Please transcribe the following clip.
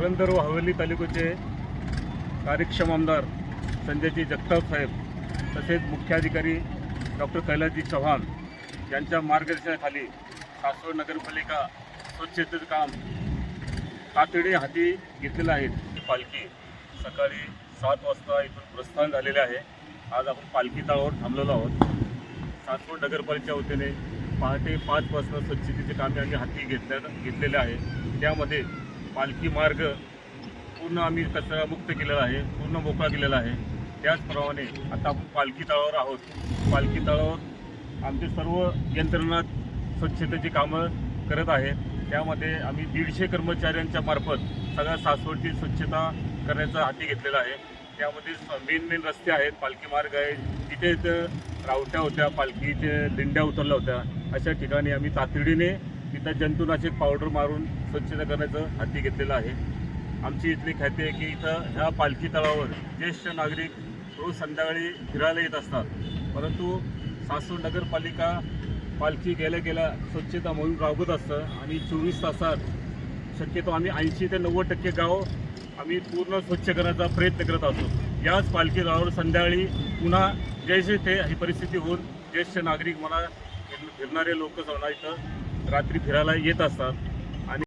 पुरंदर व हवेली तालुक्याचे कार्यक्षम आमदार संजयजी जगताप साहेब तसेच मुख्याधिकारी डॉक्टर कैलासजी चव्हाण यांच्या मार्गदर्शनाखाली सासवड नगरपालिका स्वच्छतेचं काम तातडी हाती घेतलेलं आहे. ही पालखी सकाळी सात वाजता इथून प्रस्थान झालेले आहे. आज आपण पालखी तळावर थांबलेलो आहोत. सासवड नगरपालिकेच्या वतीने पहाटे पाचपासून स्वच्छतेचे कामे आम्ही हाती घेतल्या घेतलेले आहे. त्यामध्ये पालखी मार्ग पूर्ण आम्ही कचरामुक्त केलेला आहे पूर्ण मोकळा केलेला आहे. त्याचप्रमाणे आता आपण पालखी तळावर आहोत. पालखी तळावर आमचे सर्व यंत्रणा स्वच्छतेची कामं करत आहेत. त्यामध्ये आम्ही दीडशे कर्मचाऱ्यांच्या मार्फत सगळ्या सासवडची स्वच्छता करण्याचा हाती घेतलेला आहे. त्यामध्ये मेन मेन रस्ते आहेत. पालखी मार्ग आहे. तिथे रावट्या होत्या पालखीचे दिंड्या उतरल्या होत्या. अशा ठिकाणी आम्ही तातडीने तिथं जंतुनाशक पावडर मारून स्वच्छता करण्याचं हाती घेतलेलं आहे. आमची इथली ख्याती आहे की इथं ह्या पालखी तळावर ज्येष्ठ नागरिक रोज संध्याकाळी फिरायला येत असतात. परंतु सासूर नगरपालिका पालखी गेल्या गेल्या स्वच्छता मोहीम राबवत असतं आणि चोवीस तासात शक्यतो आम्ही ऐंशी ते नव्वद टक्के गाव आम्ही पूर्ण स्वच्छ करण्याचा प्रयत्न करत असतो. याच पालखी तळावर संध्याकाळी पुन्हा जैसे ते ही परिस्थिती होऊन ज्येष्ठ नागरिक मला फिरणारे लोक समजा इथं रात्री फिरायला येत असतात.